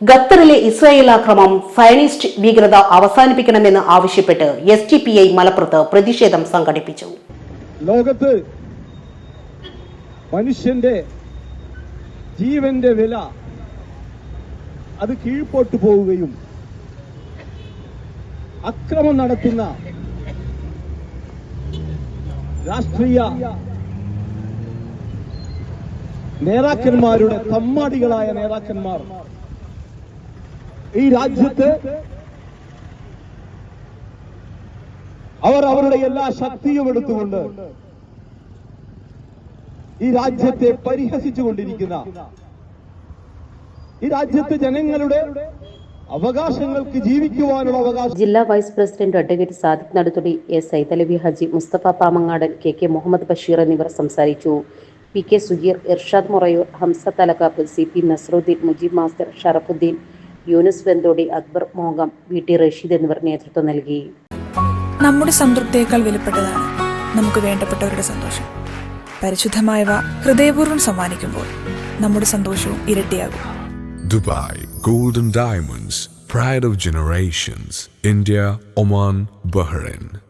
ഖത്തറിലെ ഇസ്രായേൽ ആക്രമം ഫയനിസ്റ്റ് ഭീകരത അവസാനിപ്പിക്കണമെന്ന് ആവശ്യപ്പെട്ട് എസ് ടി പി ഐ മലപ്പുറത്ത് പ്രതിഷേധം സംഘടിപ്പിച്ചു. ലോകത്ത് മനുഷ്യന്റെ ജീവന്റെ വില അത് കീഴ്പോട്ട് പോവുകയും അക്രമം നടത്തുന്ന രാഷ്ട്രീയ നേതാക്കന്മാരുടെ തമ്മാടികളായ നേതാക്കന്മാർ ഈ രാജ്യത്ത് അവർ അവരുടെ എല്ലാ ശക്തിയും എടുത്തുകൊണ്ട് ഈ രാജ്യത്തെ പരിഹസിച്ചുകൊണ്ടിരിക്കുന്ന ഈ രാജ്യത്തെ ജനങ്ങളുടെ അവകാശങ്ങൾക്ക് ജീവിക്കുവാനുള്ള അവകാശം ജില്ലാ vice president advocate Sadiq Naduthudi A Saithalavi Haji Musthafa Pamangadan K K Muhammad Basheer എന്നിവർ സംസാരിച്ചു. P K Sujeer Irshad Murayur Hamza Thalakkappu C P Nasaruddin Mujeeb master Sharafuddin Yunus Venthodi Akbar മോഹം വി ടി റഷീദ് എന്നിവർ നേതൃത്വം നൽകി. നമ്മുടെ സംതൃപ്തിയേക്കാൾ വിലപ്പെട്ടതാണ് നമുക്ക് വേണ്ടപ്പെട്ടവരുടെ സന്തോഷം. പരിശുദ്ധമായവ ഹൃദയപൂർവം സമ്മാനിക്കുമ്പോൾ നമ്മുടെ സന്തോഷവും ഇരട്ടിയാകും. Dubai golden diamonds pride of generations India Oman Bahrain.